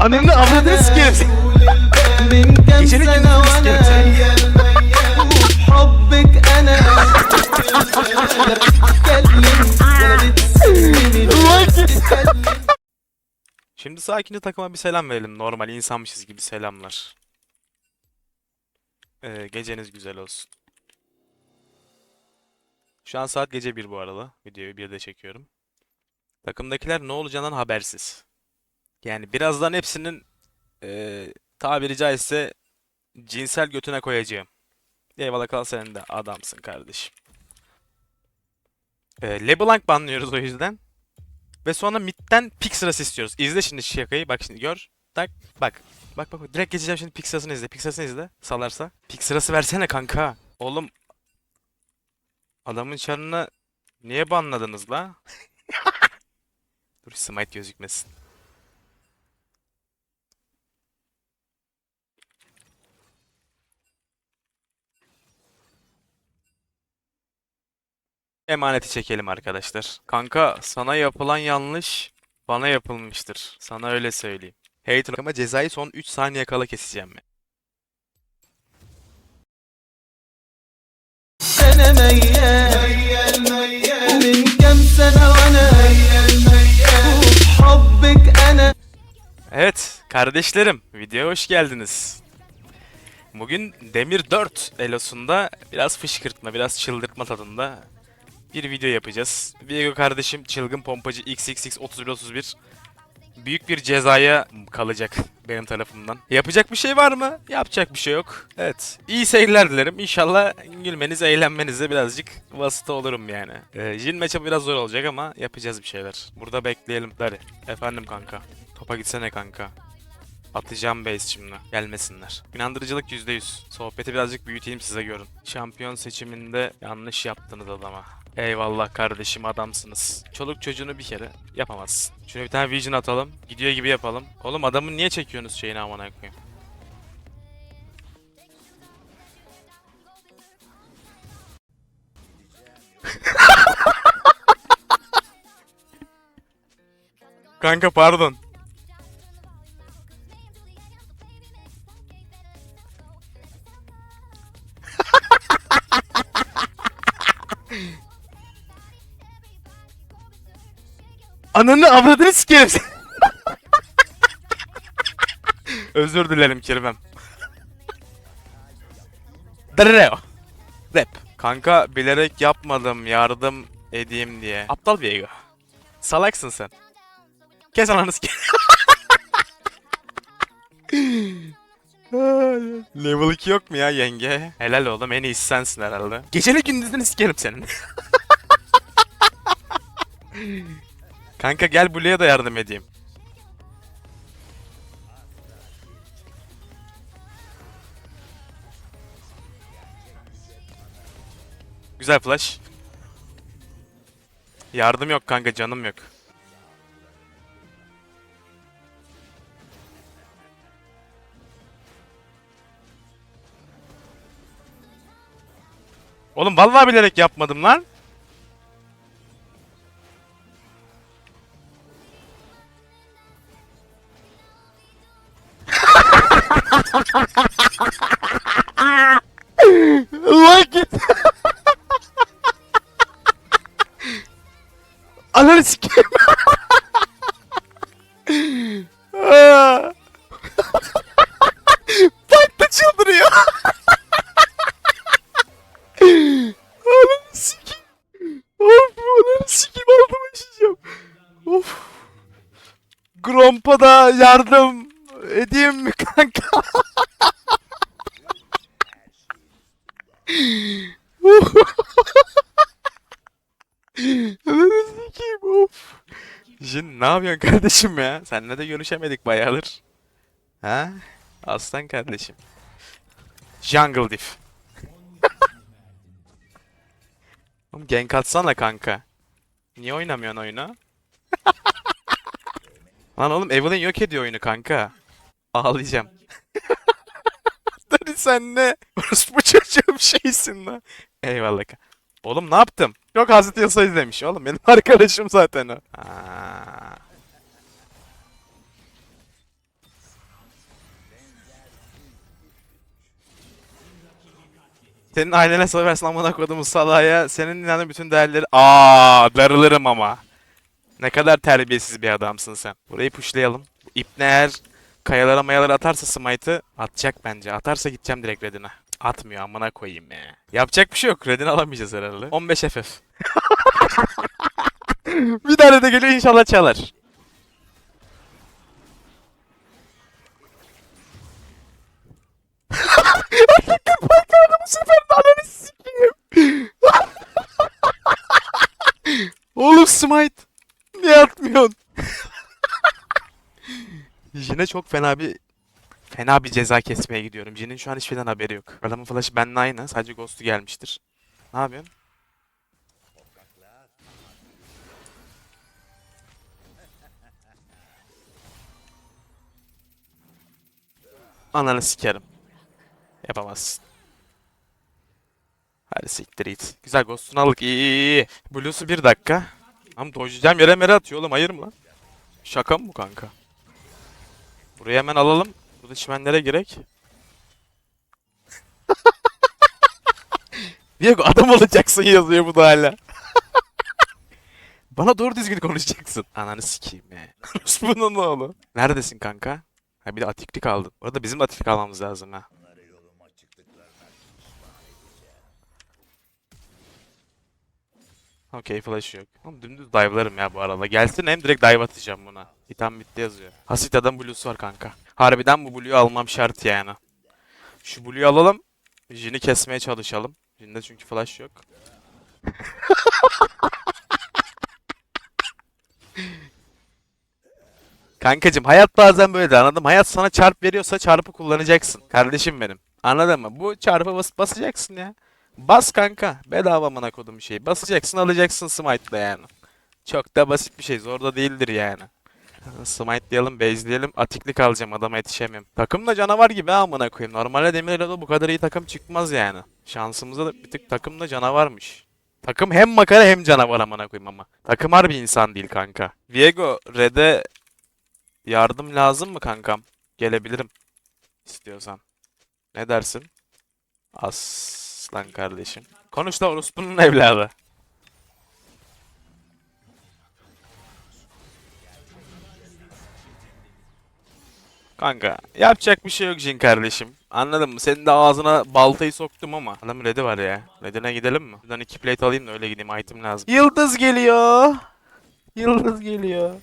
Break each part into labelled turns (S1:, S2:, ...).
S1: Ananı avradını sikerim
S2: seni.
S1: Gecenin gündüzünü sikerim seni. Şimdi sakince takıma bir selam verelim. Normal insanmışız gibi selamlar. Ee, geceniz güzel olsun. Şu an saat gece 1 bu arada. Videoyu 1'de çekiyorum. Takımdakiler ne olacağından habersiz. Yani birazdan hepsinin ee, tabiri caizse cinsel götüne koyacağım. Eyvallah kal senin de adamsın kardeşim. Ee, LeBlanc banlıyoruz o yüzden. Ve sonra midden pick sırası istiyoruz. İzle şimdi şakayı. Bak şimdi gör. Tak. Bak. Bak bak. Direkt geçeceğim şimdi pick sırasını izle. Pick sırasını izle. Salarsa. Pick sırası versene kanka. Oğlum. Adamın çarını niye banladınız la? Dur smite gözükmesin. Emaneti çekelim arkadaşlar. Kanka sana yapılan yanlış bana yapılmıştır. Sana öyle söyleyeyim. Hater ama cezayı son 3 saniye kala keseceğim
S2: mi?
S1: Denemeyi kardeşlerim videoya hoş geldiniz. Bugün Demir 4 elosunda biraz fışkırtma, biraz çıldırtma tadında bir video yapacağız. Viego kardeşim çılgın pompacı XXX 3131 büyük bir cezaya kalacak benim tarafımdan. Yapacak bir şey var mı? Yapacak bir şey yok. Evet. İyi seyirler dilerim. İnşallah gülmeniz, eğlenmenize birazcık vasıta olurum yani. Ee, Jin match'ı biraz zor olacak ama yapacağız bir şeyler. Burada bekleyelim. Dari. Efendim kanka. Topa gitsene kanka. Atacağım base şimdi. Gelmesinler. İnandırıcılık %100. Sohbeti birazcık büyüteyim size görün. Şampiyon seçiminde yanlış yaptınız adama. Eyvallah kardeşim adamsınız. Çoluk çocuğunu bir kere yapamazsın. Şuna bir tane vision atalım. Gidiyor gibi yapalım. Oğlum adamı niye çekiyorsunuz şeyini amına koyayım? Kanka pardon. Ananı avradını sikerim seni. Özür dilerim kirvem. Dreo. Rap. Kanka bilerek yapmadım yardım edeyim diye. Aptal bir ego. Salaksın sen. Kes ananı sikerim. Level 2 yok mu ya yenge? Helal oğlum en iyisi sensin herhalde. Geceli gündüzünü sikerim senin. Kanka gel buraya da yardım edeyim. Güzel flash. Yardım yok kanka canım yok. Oğlum vallahi bilerek yapmadım lan. Lan git. Ananı sikeyim. Bak da çıldırıyor. Ananı sikeyim. Of ananı sikeyim altıma işeceğim. Of. Grompa da yardım edeyim mi kanka? Ananı sikeyim of. Jin ne yapıyorsun kardeşim ya? Seninle de görüşemedik bayağıdır. Ha? Aslan kardeşim. Jungle Diff. Oğlum gank atsana kanka. Niye oynamıyorsun oyunu? Lan oğlum Evelyn yok ediyor oyunu kanka. Ağlayacağım. Hadi sen ne? Orospu çocuğum şeysin lan. Eyvallah. Oğlum ne yaptım? Yok Hazreti Yasa izlemiş oğlum benim arkadaşım zaten o. Senin ailene seversin amına kodumu salaya. Senin inanın bütün değerleri... Aa, darılırım ama. Ne kadar terbiyesiz bir adamsın sen. Burayı pushlayalım. Bu İpne eğer kayalara mayalara atarsa smite'ı atacak bence. Atarsa gideceğim direkt Red'ine. Atmıyor amına koyayım ya. Yapacak bir şey yok. Red'ini alamayacağız herhalde. 15 FF. bir tane de geliyor inşallah çalar. Çok fena bir fena bir ceza kesmeye gidiyorum. Jin'in şu an hiçbir şeyden haberi yok. Adamın flash'ı benimle aynı. Sadece ghost'u gelmiştir. Ne yapıyorsun? Ananı sikerim. Yapamazsın. Hadi siktir it. Güzel ghost'unu aldık. İyi iyi iyi. Blue'su bir dakika. Ama dojlayacağım yere mere atıyor oğlum. Hayır mı lan? Şaka mı bu kanka? Burayı hemen alalım. Burada çimenlere girek. Diego adam olacaksın yazıyor bu da hala. Bana doğru düzgün konuşacaksın. Ananı sikeyim ya. Bunun oğlu. Neredesin kanka? Ha bir de atiklik aldın. Orada bizim de atiklik almamız lazım ha. Okey flash yok. Oğlum dümdüz dive'larım ya bu arada. Gelsin hem direkt dive atacağım buna. İtem bitti yazıyor. Hasita'dan blue'su var kanka. Harbiden bu blue'yu almam şart yani. Şu blue'yu alalım. Jin'i kesmeye çalışalım. Jin'de çünkü flash yok. Kankacım hayat bazen böyle anladım. Hayat sana çarp veriyorsa çarpı kullanacaksın. Kardeşim benim. Anladın mı? Bu çarpı bas basacaksın ya. Bas kanka. Bedava amına kodum bir şey. Basacaksın alacaksın smite'la yani. Çok da basit bir şey. Zor da değildir yani. Smite'layalım, base'leyelim. Atiklik alacağım. Adama yetişemiyorum. Takım da canavar gibi ha amına koyayım. Normalde Demirel'de bu kadar iyi takım çıkmaz yani. Şansımıza da bir tık takım da canavarmış. Takım hem makara hem canavar amına koyayım ama. Takım harbi insan değil kanka. Viego, Red'e yardım lazım mı kankam? Gelebilirim. İstiyorsan. Ne dersin? Aslan kardeşim. Konuş da orospunun evladı. Kanka yapacak bir şey yok Jin kardeşim. Anladın mı? Senin de ağzına baltayı soktum ama. Adam red'i var ya. Red'ine gidelim mi? Buradan iki plate alayım da öyle gideyim. Item lazım. Yıldız geliyor. Yıldız geliyor.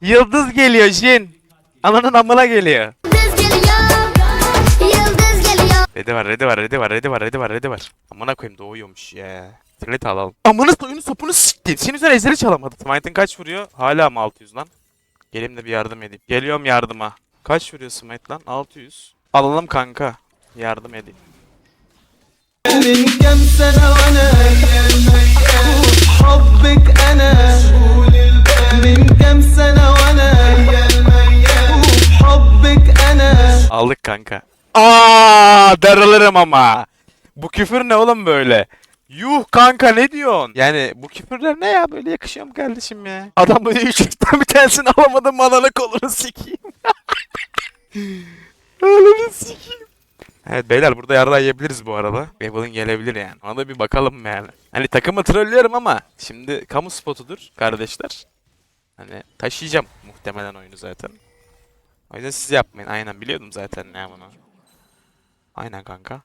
S3: Yıldız geliyor
S1: Jin. Ananın amına geliyor.
S3: Yıldız geliyor, yıldız geliyor.
S1: Redi var, redi var, redi var, redi var, redi var, redi var. Amına koyayım doğuyormuş ya. Trinity alalım. Amına soyunu sopunu siktim. Senin üzerine ejderi çalamadı. Smite'ın kaç vuruyor? Hala mı 600 lan? Geleyim de bir yardım edeyim. Geliyorum yardıma. Kaç vuruyor Smite lan? 600. Alalım kanka. Yardım edeyim.
S2: من كم سنة وانا حبك انا من كم سنة وانا حبك انا
S1: Aldık kanka. Aa, darılırım ama. Bu küfür ne oğlum böyle? Yuh kanka ne diyorsun? Yani bu küfürler ne ya? Böyle yakışıyor mu kardeşim ya? Adam böyle üç üçten bir tanesini alamadım ananı kolunu sikeyim. Ananı sikeyim. Evet beyler burada yarrağı yiyebiliriz bu arada. Evelyn gelebilir yani. Ona da bir bakalım yani. Hani takımı trollüyorum ama şimdi kamu spotudur kardeşler. Hani taşıyacağım muhtemelen oyunu zaten. O yüzden siz yapmayın. Aynen biliyordum zaten ne bunu. Aynen kanka.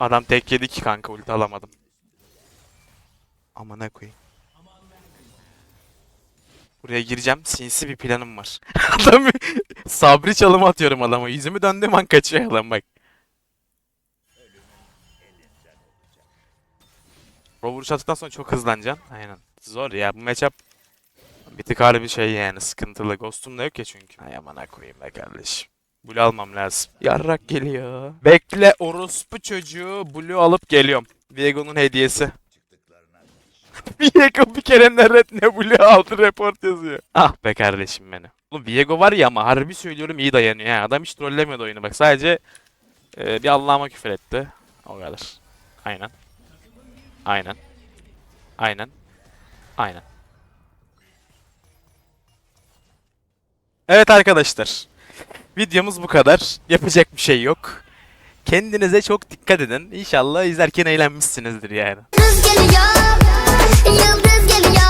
S1: Adam tek yedi ki kanka ulti alamadım. Amına koyayım. Buraya gireceğim. Sinsi bir planım var. Adam sabri çalımı atıyorum adama. Yüzümü döndüğüm an kaçıyor adam bak. Vuruş attıktan sonra çok hızlanacaksın. Aynen. Zor ya. Bu matchup Bir tık harbi şey yani sıkıntılı. Ghost'um da yok ya çünkü. Ay amına koyayım be kardeşim. Blue almam lazım. Yarrak geliyor. Bekle orospu çocuğu. Blue alıp geliyorum. Viego'nun hediyesi. Viego bir kere ne red ne blue aldı report yazıyor. Ah be kardeşim benim. Oğlum Viego var ya ama harbi söylüyorum iyi dayanıyor. ha. Adam hiç trollemiyordu oyunu bak. Sadece e, bir Allah'ıma küfür etti. O kadar. Aynen. Aynen. Aynen. Aynen. Evet arkadaşlar. Videomuz bu kadar. Yapacak bir şey yok. Kendinize çok dikkat edin. İnşallah izlerken eğlenmişsinizdir yani.
S3: Yıldız geliyor Yıldız